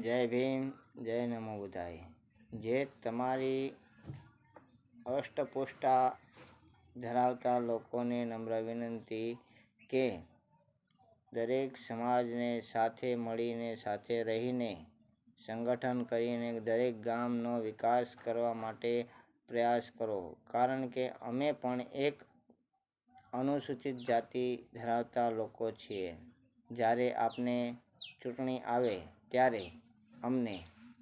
જય ભીમ, જય નમો બુધાય. જે તમારી અષ્ટપુષ્ટા ધરાવતા લોકોને નમ્ર વિનંતી કે દરેક સમાજને સાથે મળીને, સાથે રહીને સંગઠન કરીને દરેક ગામનો વિકાસ કરવા માટે પ્રયાસ કરો. કારણ કે અમે પણ એક અનુસૂચિત જાતિ ધરાવતા લોકો છીએ. જ્યારે આપને ચૂંટણી આવે ત્યારે અમને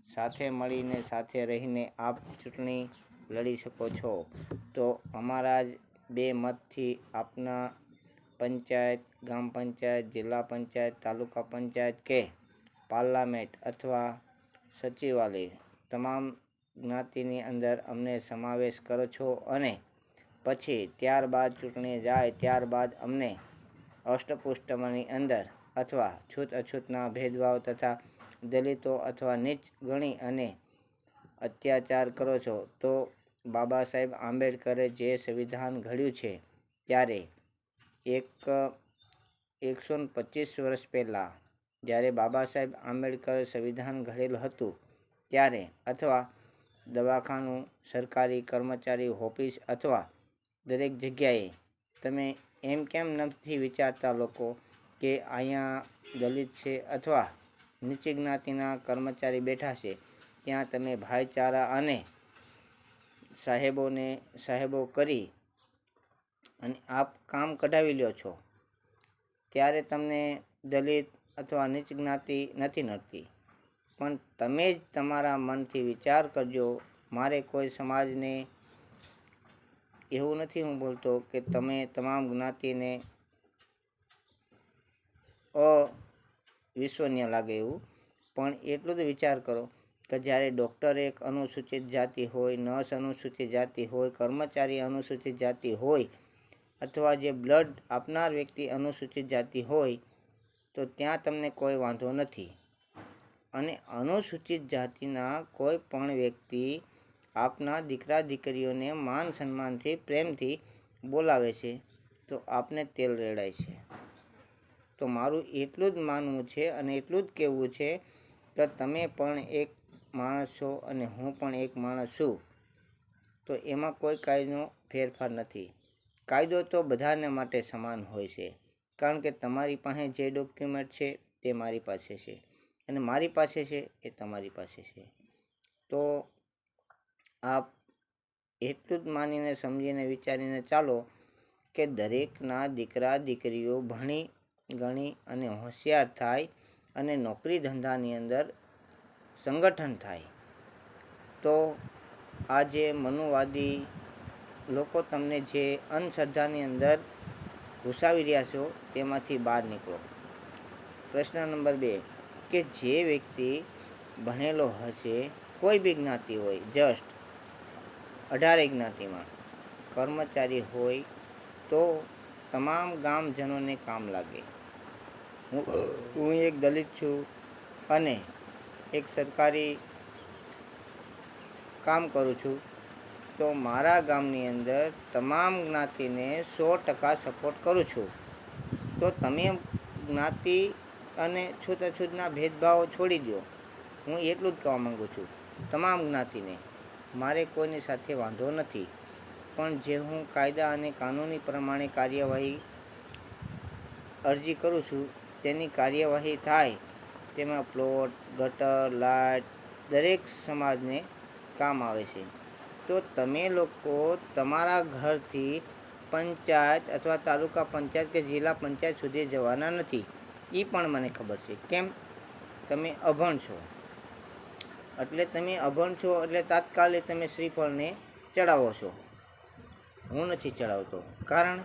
સાથે મળીને, સાથે રહીને આપ ચૂંટણી લડી શકો છો. તો અમારા જ બે મતથી આપના પંચાયત, ગ્રામ પંચાયત, જિલ્લા પંચાયત, તાલુકા પંચાયત કે પાર્લામેન્ટ અથવા સચિવાલય તમામ જ્ઞાતિની અંદર અમને સમાવેશ કરો છો અને પછી ત્યારબાદ ચૂંટણી જાય ત્યારબાદ અમને અષ્ટપુષ્ટમાંની અંદર અથવા છૂત અછૂતના ભેદભાવ તથા દલિતો અથવા નીચ ગણી અને અત્યાચાર કરો છો, તો બાબા સાહેબ આંબેડકરે જે સંવિધાન ઘડ્યું છે ત્યારે એક, એકસો પચીસ વર્ષ પહેલાં જ્યારે બાબા સાહેબ આંબેડકરે સંવિધાન ઘડેલું હતું, ત્યારે અથવા દવાખાનું, સરકારી કર્મચારી, ઓફિસ અથવા દરેક જગ્યાએ તમે એમ કેમ નથી વિચારતા લોકો કે અહીંયા દલિત છે અથવા નીચી જ્ઞાતિના કર્મચારી બેઠા છે. ત્યાં તમે ભાઈચારા અને સાહેબોને સાહેબો કરી અને આપ કામ કઢાવી લ્યો છો. ત્યારે તમને દલિત અથવા નીચ જ્ઞાતિ નથી નડતી. પણ તમે જ તમારા મનથી વિચાર કરજો, મારે કોઈ સમાજને એવું નથી હું બોલતો કે તમે તમામ જ્ઞાતિને અવિશ્વનીય લાગે એવું. પણ એટલું જ વિચાર કરો કે જ્યારે ડૉક્ટર એક અનુસૂચિત જાતિ હોય નર્સ અનુસૂચિત જાતિ હોય, કર્મચારી અનુસૂચિત જાતિ હોય અથવા જે બ્લડ આપનાર વ્યક્તિ અનુસૂચિત જાતિ હોય, તો ત્યાં તમને કોઈ વાંધો નથી. અને અનુસૂચિત જાતિના કોઈ પણ વ્યક્તિ આપના દીકરા દીકરીઓને માન સન્માનથી, પ્રેમથી બોલાવે છે, તો આપને તેલ રેડાય છે. તો મારું એટલું જ માનવું છે અને એટલું જ કહેવું છે કે તમે પણ એક માણસ છો અને હું પણ એક માણસ છું. તો એમાં કોઈ કાયદો ફેરફાર નથી. કાયદો તો બધાને માટે સમાન હોય છે. કારણ કે તમારી પાસે જે ડોક્યુમેન્ટ છે તે મારી પાસે છે અને મારી પાસે છે એ તમારી પાસે છે. તો આપ એટલું જ માનીને, સમજીને, વિચારીને ચાલો કે દરેકના દીકરા દીકરીઓ ભણી ગણી અને હોશિયાર થાય અને નોકરી ધંધાની અંદર સંગઠન થાય. તો આ જે મનુવાદી લોકો તમને જે અંધશ્રદ્ધાની અંદર ઘુસાવી રહ્યા છો તેમાંથી બહાર નીકળો. પ્રશ્ન નંબર બે, કે જે વ્યક્તિ ભણેલો હશે કોઈ બી જ્ઞાતિ હોય જસ્ટ અઢારે જ્ઞાતિમાં, કર્મચારી હોય તો તમામ ગામજનોને કામ લાગે. હું હું એક દલિત છું અને એક સરકારી કામ કરું છું, તો મારા ગામની અંદર તમામ જ્ઞાતિને સો ટકા સપોર્ટ કરું છું. તો તમે જ્ઞાતિ અને છૂતાછૂતના ભેદભાવ છોડી દો. હું એટલું જ કહેવા માગું છું, તમામ જ્ઞાતિને. મારે કોઈની સાથે વાંધો નથી, પણ જે હું કાયદા અને કાનૂની પ્રમાણે કાર્યવાહી અરજી કરું છું તેની કાર્યવાહી થાય, તેમાં પ્લોટ, ગટર, લાઇટ, દરેક સમાજને કામ આવે છે. તો તમે લોકો તમારા ઘરથી પંચાયત અથવા તાલુકા પંચાયત કે જિલ્લા પંચાયત સુધી જવાના નથી. એ પણ મને ખબર છે. કેમ? તમે અભણ છો. એટલે તમે અભણ છો એટલે તાત્કાલિક તમે શ્રીફળને ચડાવો છો. હું નથી ચડાવતો. કારણ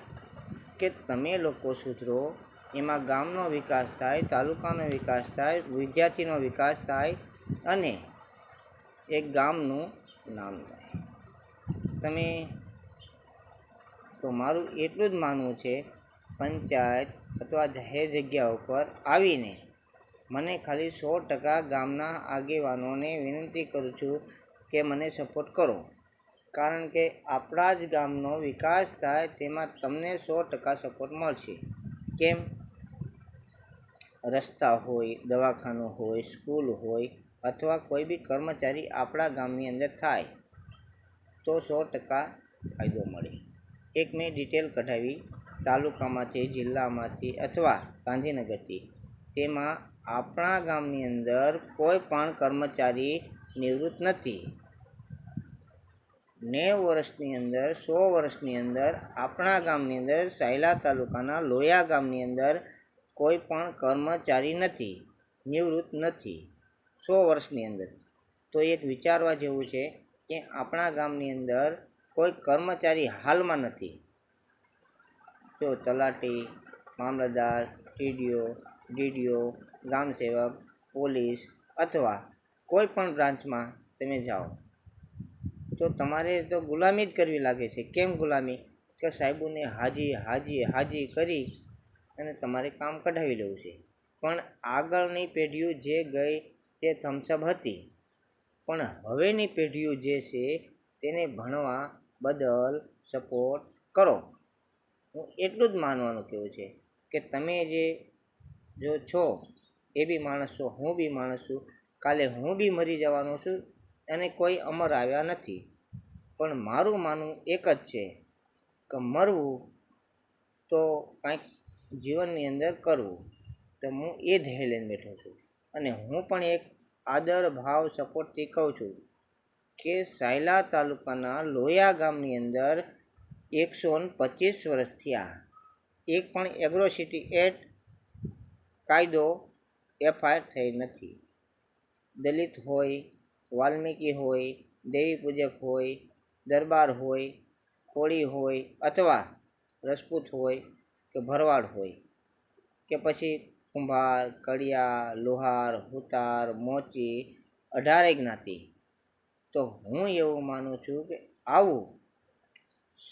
કે તમે લોકો સુધરો એમાં ગામનો વિકાસ થાય, તાલુકાનો વિકાસ થાય, વિદ્યાર્થીનો વિકાસ થાય અને એક ગામનું નામ થાય. તમે તો મારું એટલું જ માનવું છે, પંચાયત અથવા જાહેર જગ્યા ઉપર આવીને મને ખાલી સો ટકા ગામના આગેવાનોને વિનંતી કરું છું કે મને સપોર્ટ કરો. કારણ કે આપણા જ ગામનો વિકાસ થાય તેમાં તમને સો ટકા સપોર્ટ મળશે. કેમ? રસ્તા હોય, દવાખાનું હોય, સ્કૂલ હોય અથવા કોઈ બી કર્મચારી આપણા ગામની અંદર થાય, તો સો ટકા ફાયદો મળે. એક મેં ડિટેલ કઢાવી તાલુકામાંથી, જિલ્લામાંથી અથવા ગાંધીનગરથી. તેમાં આપણા ગામની અંદર કોઈ પણ કર્મચારી નિવૃત્ત નથી. નેવ વર્ષની અંદર, સો વર્ષની અંદર આપણા ગામની અંદર, સાયલા તાલુકાના લોયા ગામની અંદર કોઈ પણ કર્મચારી નથી, નિવૃત્ત નથી, સો વર્ષની અંદર. તો એક વિચારવા જેવું છે કે આપણા ગામની અંદર કોઈ કર્મચારી હાલમાં નથી. જો તલાટી, મામલતદાર, ટીડીઓ, ડીડીઓ ગામસેવક પોલીસ અથવા કોઈ પણ બ્રાન્ચમાં તમે જાઓ તો તમારે તો ગુલામી જ કરવી લાગે છે. કેમ ગુલામી? કે સાહેબોને હાજી હાજી હાજી કરી અને તમારે કામ કઢાવી લેવું છે. પણ આગળની પેઢીઓ જે ગઈ તે થમ્સઅપ હતી. પણ હવેની પેઢીઓ જે છે તેને ભણવા બદલ સપોર્ટ કરો. હું એટલું જ માનવાનું કહેવું છે કે તમે જે, જો છો એ બી માણસ છો, હું બી માણસ છું, કાલે હું બી મરી જવાનો છું અને કોઈ અમર આવ્યા નથી. પણ મારું માનવું એક જ છે કે મરવું તો કાંઈક જીવનની અંદર કરવું. તો હું એ ધ્યેય લઈને બેઠો છું. અને હું પણ એક આદર ભાવ સપોર્ટથી કહું છું કે સાયલા તાલુકાના લોયા ગામની અંદર એકસો પચીસ વર્ષ થયા. એક પણ એગ્રોસિટી એટ કાયદો એફઆઈઆર થઈ નથી. દલિત હોય વાલ્મીકી હોય, દેવી પૂજક હોય, દરબાર હોય, કોળી હોય અથવા રજપૂત હોય કે ભરવાડ હોય કે પછી કુંભાર, કડિયા, લોહાર, હુતાર, મોચી, અઢારે જ્ઞાતિ. તો હું એવું માનું છું કે આવું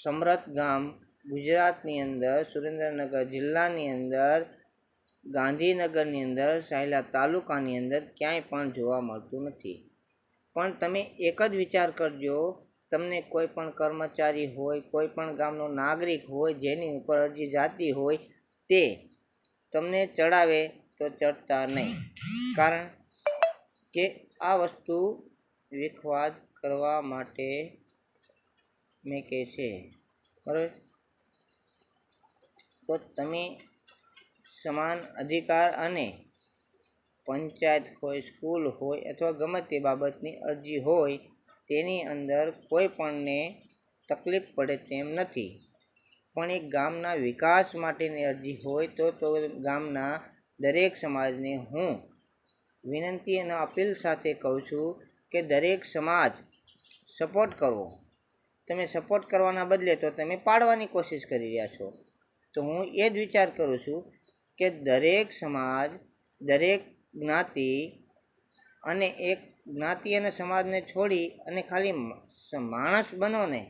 સમરથ ગામ ગુજરાતની અંદર, સુરેન્દ્રનગર જિલ્લાની અંદર, ગાંધીનગરની અંદર, સાયલા તાલુકાની અંદર ક્યાંય પણ જોવા મળતું નથી. પણ તમે એક જ વિચાર કરજો, તમને કોઈ પણ કર્મચારી હોય, કોઈ પણ ગામનો નાગરિક હોય, જેની ઉપર અરજી જાતી હોય, તે તમને ચડાવે તો ચડતા નહીં. કારણ કે આ વસ્તુ વિખવાદ કરવા માટે મેં કહે છે. બરાબર? તો તમે સમાન અધિકાર અને પંચાયત હોય, સ્કૂલ હોય અથવા ગમે તે બાબતની અરજી હોય, તેની અંદર કોઈ પણને તકલીફ પડે તેમ નથી. પણ એક ગામના વિકાસ માટેની અરજી હોય તો તો ગામના દરેક સમાજને હું વિનંતી અને અપીલ સાથે કહું છું કે દરેક સમાજ સપોર્ટ કરવો તમે સપોર્ટ કરવાના બદલે તો તમે પાડવાની કોશિશ કરી રહ્યા છો. તો હું એ જ વિચાર કરું છું કે દરેક સમાજ, દરેક જ્ઞાતિ અને એક જ્ઞાતિ અને સમાજને છોડી અને ખાલી માણસ બનો ને,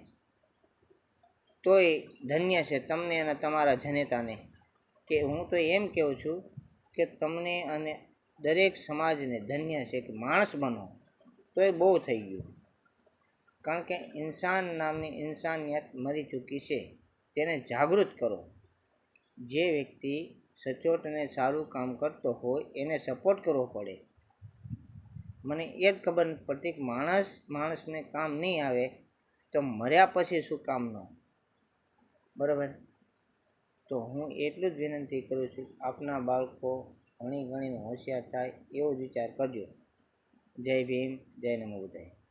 તોય ધન્ય છે તમને અને તમારા જનેતાને. કે હું તો એમ કહું છું કે તમને અને દરેક સમાજને ધન્ય છે કે માણસ બનો તો એ બહુ થઈ ગયું. કારણ કે ઇન્સાન નામની ઇન્સાનિયત મરી ચૂકી છે, તેને જાગૃત કરો. જે વ્યક્તિ સચોટ અને સારું કામ કરતો હોય એને સપોર્ટ કરવો પડે. મને એ જ ખબર નથી પડતી કે માણસ, માણસને કામ નહીં આવે તો મર્યા પછી શું કામનો બરાબર? તો હું એટલું જ વિનંતી કરું છું, આપના બાળકો ઘણી ઘણી હોશિયાર થાય એવો જ વિચાર કરજો. જય ભીમ, જય નમો બુદ્ધાય.